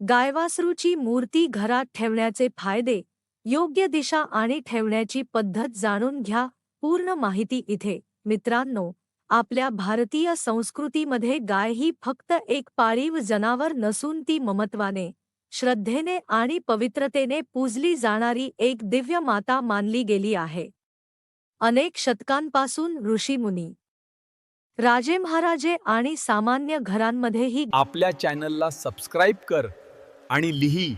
गायवासरूची मूर्ती घरात ठेवण्याचे फायदे योग्य दिशा आणि ठेवण्याची पद्धत जाणून घ्या पूर्ण माहिती इथे. मित्रांनो आपल्या भारतीय संस्कृतीमध्ये गाय ही फक्त एक पाळीव जनावर नसून ती ममत्वाने श्रद्धेने आणि पवित्रतेने पूजली जाणारी एक दिव्य माता मानली गेली आहे. अनेक शतकांपासून ऋषीमुनी राजे महाराजे आणि सामान्य घरांमध्येही आपल्या चॅनलला सबस्क्राईब कर आणि लिही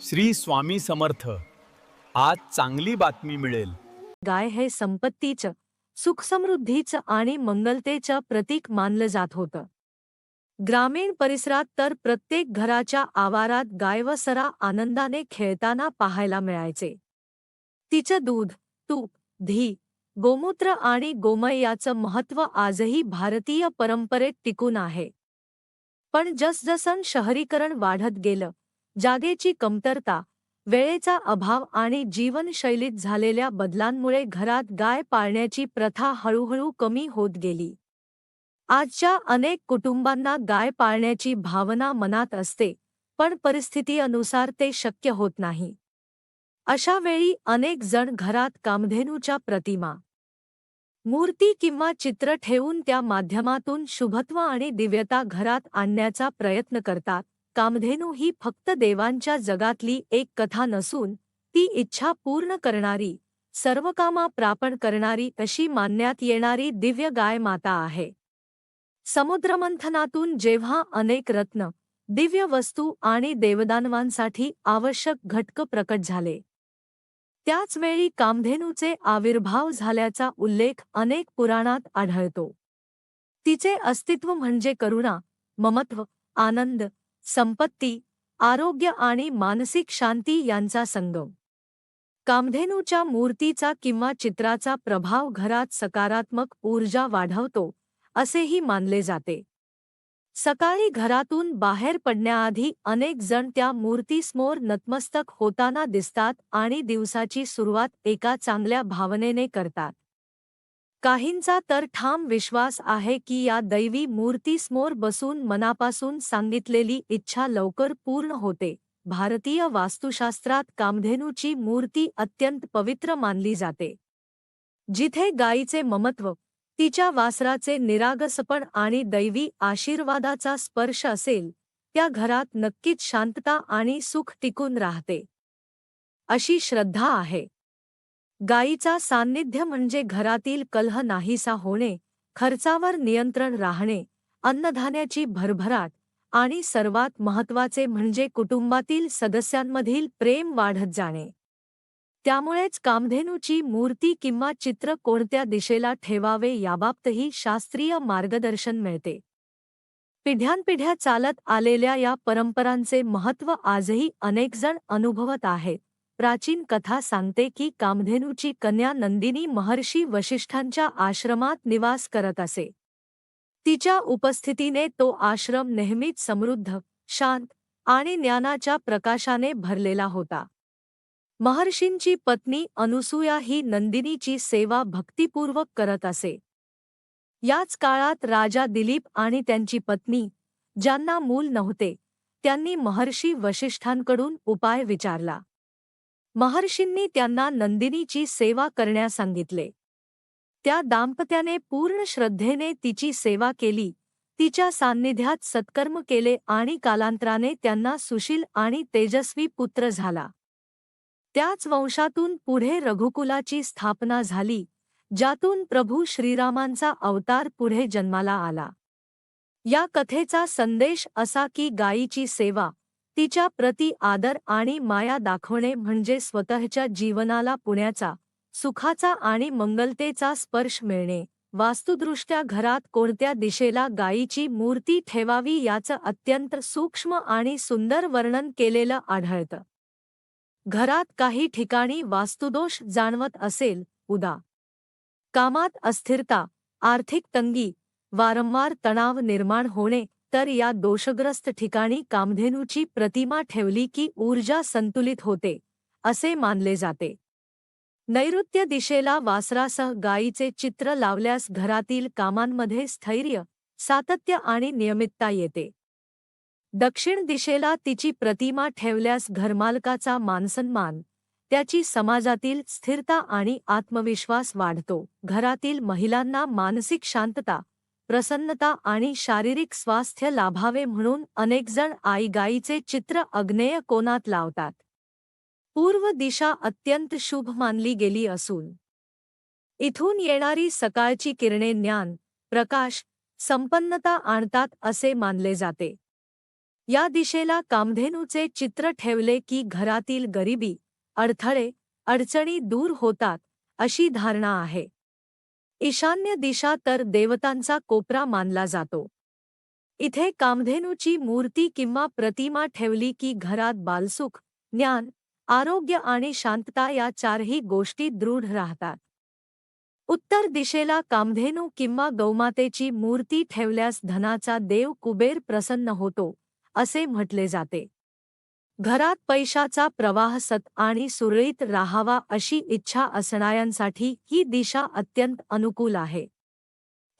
श्री स्वामी समर्थ. आज चांगली बातमी मिळेल. गाय हे संपत्तीचं सुखसमृद्धीचं आणि मंगलतेचं प्रतीक मानलं जात होतं. ग्रामीण परिसरात तर प्रत्येक घराच्या आवारात गाय व सरा आनंदाने खेळताना पाहायला मिळायचे. तिचं दूध तूप धी गोमूत्र आणि गोमय याचं महत्त्व आजही भारतीय परंपरेत टिकून आहे. पण जसजसं शहरीकरण वाढत गेलं जागेची कमतरता वेळेचा अभाव आणि जीवनशैलीत झालेल्या बदलांमुळे घरात गाय पाळण्याची प्रथा हळूहळू कमी होत गेली. आजच्या अनेक कुटुंबांना गाय पाळण्याची भावना मनात असते पण परिस्थितीअनुसार ते शक्य होत नाही. अशा वेळी अनेक जण घरात कामधेनूच्या प्रतिमा मूर्ती किंवा चित्र ठेवून त्या माध्यमातून शुभत्व आणि दिव्यता घरात आणण्याचा प्रयत्न करतात. कामधेनू ही फक्त देवांच्या जगातली एक कथा नसून ती इच्छा पूर्ण करणारी सर्व कामा प्रापण करणारी अशी मानण्यात येणारी दिव्य गाय माता आहे. समुद्रमंथनातून जेव्हा अनेक रत्न दिव्य वस्तू आणि देवदानवांसाठी आवश्यक घटक प्रकट झाले. त्याचवेळी कामधेनूचे आविर्भाव झाल्याचा उल्लेख अनेक पुराणात आढळतो. तिचे अस्तित्व म्हणजे करुणा ममत्व आनंद संपत्ती आरोग्य आणि मानसिक शांती यांचा संगम कामधेनूच्या मूर्तीचा किंवा चित्राचा प्रभाव घरात सकारात्मक ऊर्जा वाढवतो असेही मानले जाते. सकाळी घरातून बाहेर पडण्याआधी अनेक जण त्या मूर्तीसमोर नतमस्तक होताना दिसतात आणि दिवसाची सुरुवात एका चांगल्या भावनेने करतात. काहींचा तर ठाम विश्वास आहे की या दैवी मूर्तीसमोर बसून मनापासून सांगितलेली इच्छा लवकर पूर्ण होते. भारतीय वास्तुशास्त्रात कामधेनूची मूर्ती अत्यंत पवित्र मानली जाते. जिथे गायीचे ममत्व तिच्या वासराचे निरागसपण आणि दैवी आशीर्वादाचा स्पर्श असेल त्या घरात नक्कीच शांतता आणि सुख टिकून राहते. अशी श्रद्धा आहे. गायीचा सान्निध्य म्हणजे घरातील कलह नाहीसा होणे खर्चावर नियंत्रण राहणे अन्नधान्याची भरभराट आणि सर्वात महत्त्वाचे म्हणजे कुटुंबातील सदस्यांमधील प्रेम वाढत जाणे. त्यामुळेच कामधेनूची मूर्ती किंवा चित्र कोणत्या दिशेला ठेवावे याबाबतही शास्त्रीय मार्गदर्शन मिळते. पिढ्यानपिढ्या चालत आलेल्या या परंपरांचे महत्त्व आजही अनेकजण अनुभवत आहेत. प्राचीन कथा सांगते की कामधेनूची कन्या नंदिनी महर्षी वशिष्ठांच्या आश्रमात निवास करत असे. तिच्या उपस्थितीने तो आश्रम नेहमीच समृद्ध शांत आणि ज्ञानाच्या प्रकाशाने भरलेला होता. महर्षींची पत्नी अनुसूया ही नंदिनीची सेवा भक्तिपूर्वक करत असे. याच काळात राजा दिलीप आणि त्यांची पत्नी ज्यांना मूल नव्हते त्यांनी महर्षी वशिष्ठांकडून उपाय विचारला. महर्षींनी त्यांना नंदिनीची सेवा करण्यास सांगितले. त्या दाम्पत्याने पूर्ण श्रद्धेने तिची सेवा केली. तिच्या सान्निध्यात सत्कर्म केले आणि कालांतराने त्यांना सुशील आणि तेजस्वी पुत्र झाला. त्याच वंशातून पुढे रघुकुलाची स्थापना झाली ज्यातून प्रभू श्रीरामांचा अवतार पुढे जन्माला आला. या कथेचा संदेश असा की गायीची सेवा तिच्या प्रति आदर आणि माया दाखवणे म्हणजे स्वतःच्या जीवनाला पुण्याचा सुखाचा आणि मंगलतेचा स्पर्श मिळणे. वास्तुदृष्ट्या घरात कोणत्या दिशेला गायीची मूर्ती ठेवावी याचं अत्यंत सूक्ष्म आणि सुंदर वर्णन केलेलं आढळतं. घरात काही ठिकाणी वास्तुदोष जाणवत असेल उदा. कामात अस्थिरता आर्थिक तंगी वारंवार तणाव निर्माण होणे तर या दोषग्रस्त ठिकाणी कामधेनूची प्रतिमा ठेवली की ऊर्जा संतुलित होते असे मानले जाते. नैऋत्य दिशेला वासरासह गायीचे चित्र लावल्यास घरातील कामांमध्ये स्थैर्य सातत्य आणि नियमितता येते. दक्षिण दिशेला तिची प्रतिमा ठेवल्यास घरमालकाचा मानसन्मान त्याची समाजातील स्थिरता आणि आत्मविश्वास वाढतो घरातील महिलांना मानसिक शांतता प्रसन्नता आणि शारीरिक स्वास्थ्य लाभावे म्हणून अनेकजण आईगाईचे चित्र अग्नेय कोनात लावतात? पूर्व दिशा अत्यंत शुभ मानली गेली असून. इथून येणारी सकाळची किरणे ज्ञान प्रकाश संपन्नता आणतात असे मानले जाते. या दिशेला कामधेनूचे चित्र ठेवले की घरातील गरिबी अडथळे अडचणी दूर होतात अशी धारणा आहे. ईशान्य दिशा तर देवतांचा कोपरा मानला जातो. इथे कामधेनूची मूर्ती किंवा प्रतिमा ठेवली की घरात बालसुख ज्ञान आरोग्य आणि शांतता या चारही गोष्टी दृढ राहतात. उत्तर दिशेला कामधेनू किंवा गौमातेची मूर्ती ठेवल्यास धनाचा देव कुबेर प्रसन्न होतो असे म्हटले जाते. घरात पैशाचा प्रवाह सत आणि सुरळीत राहावा अशी इच्छा असणाऱ्यांसाठी ही दिशा अत्यंत अनुकूल आहे.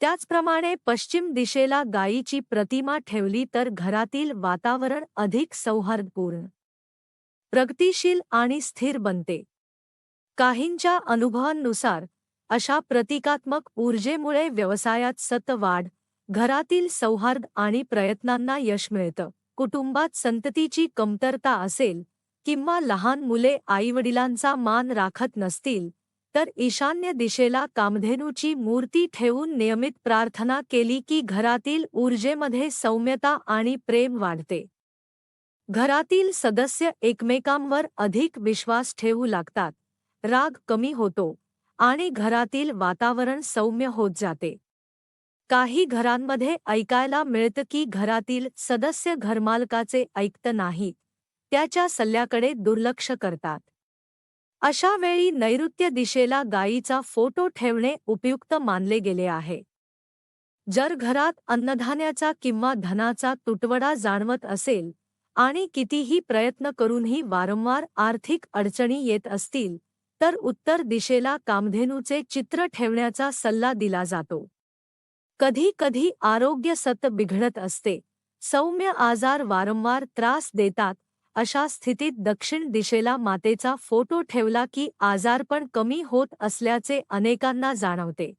त्याचप्रमाणे पश्चिम दिशेला गायीची प्रतिमा ठेवली तर घरातील वातावरण अधिक सौहार्दपूर्ण प्रगतिशील आणि स्थिर बनते. काहींच्या अनुभवांनुसार अशा प्रतिकात्मक ऊर्जेमुळे व्यवसायात सत वाढ घरातील सौहार्द आणि प्रयत्नांना यश मिळतं. कुटुंबात संततीची कमतरता असेल किंवा लहान मुले आईवडिलांचा मान राखत नसतील तर ईशान्य दिशेला कामधेनूची मूर्ती ठेवून नियमित प्रार्थना केली की घरातील ऊर्जेमध्ये सौम्यता आणि प्रेम वाढते. घरातील सदस्य एकमेकांवर अधिक विश्वास ठेवू लागतात राग कमी होतो आणि घरातील वातावरण सौम्य होत जाते. काही घरांमध्ये ऐकायला मिळतं की घरातील सदस्य घरमालकाचे ऐकत नाहीत. त्याच्या सल्ल्याकडे दुर्लक्ष करतात. अशा वेळी नैऋत्य दिशेला गायीचा फोटो ठेवणे उपयुक्त मानले गेले आहे. जर घरात अन्नधान्याचा किंवा धनाचा तुटवडा जाणवत असेल आणि कितीही प्रयत्न करूनही वारंवार आर्थिक अडचणी येत असतील तर उत्तर दिशेला कामधेनूचे चित्र ठेवण्याचा सल्ला दिला जातो. कधी कधी आरोग्य सत बिघडत असते. सौम्य आजार वारंवार त्रास देतात. अशा स्थितीत दक्षिण दिशेला मातेचा फोटो ठेवला की आजारपण कमी होत असल्याचे अनेकांना जाणवते.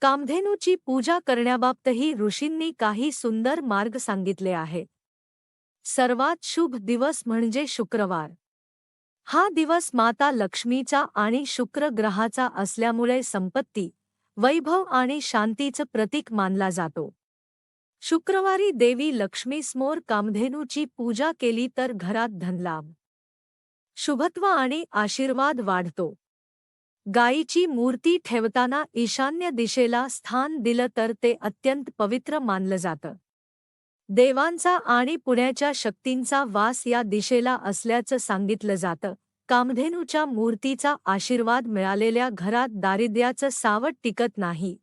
कामधेनूची पूजा करण्याबाबतही ऋषींनी काही सुंदर मार्ग सांगितले आहेत. सर्वात शुभ दिवस म्हणजे शुक्रवार. हा दिवस माता लक्ष्मीचा आणि शुक्र ग्रहाचा असल्यामुळे संपत्ती वैभव आणि शांतीचं प्रतीक मानला जातो. शुक्रवारी देवी लक्ष्मीसमोर कामधेनूची पूजा केली तर घरात धनलाभ शुभत्व आणि आशीर्वाद वाढतो. गायीची मूर्ती ठेवताना ईशान्य दिशेला स्थान दिलं तर ते अत्यंत पवित्र मानलं जातं. देवांचा आणि पुण्याच्या शक्तींचा वास या दिशेला असल्याचं सांगितलं जातं. कामधेनूच्या मूर्तीचा आशीर्वाद मिळालेल्या घरात दारिद्र्याचं सावट टिकत नाही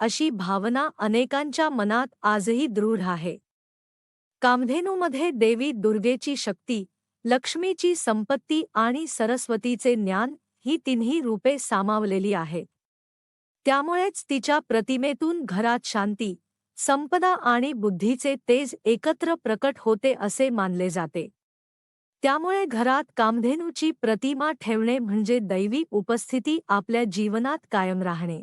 अशी भावना अनेकांच्या मनात आजही दृढ आहे. कामधेनूमध्ये देवी दुर्गेची शक्ती लक्ष्मीची संपत्ती आणि सरस्वतीचे ज्ञान ही तिन्ही रूपे सामावलेली आहेत. त्यामुळेच तिच्या प्रतिमेतून घरात शांती संपदा आणि बुद्धीचे तेज एकत्र प्रकट होते असे मानले जाते. त्यामुळे घरात कामधेनूची प्रतिमा ठेवणे म्हणजे दैवी उपस्थिती आपल्या जीवनात कायम राहणे.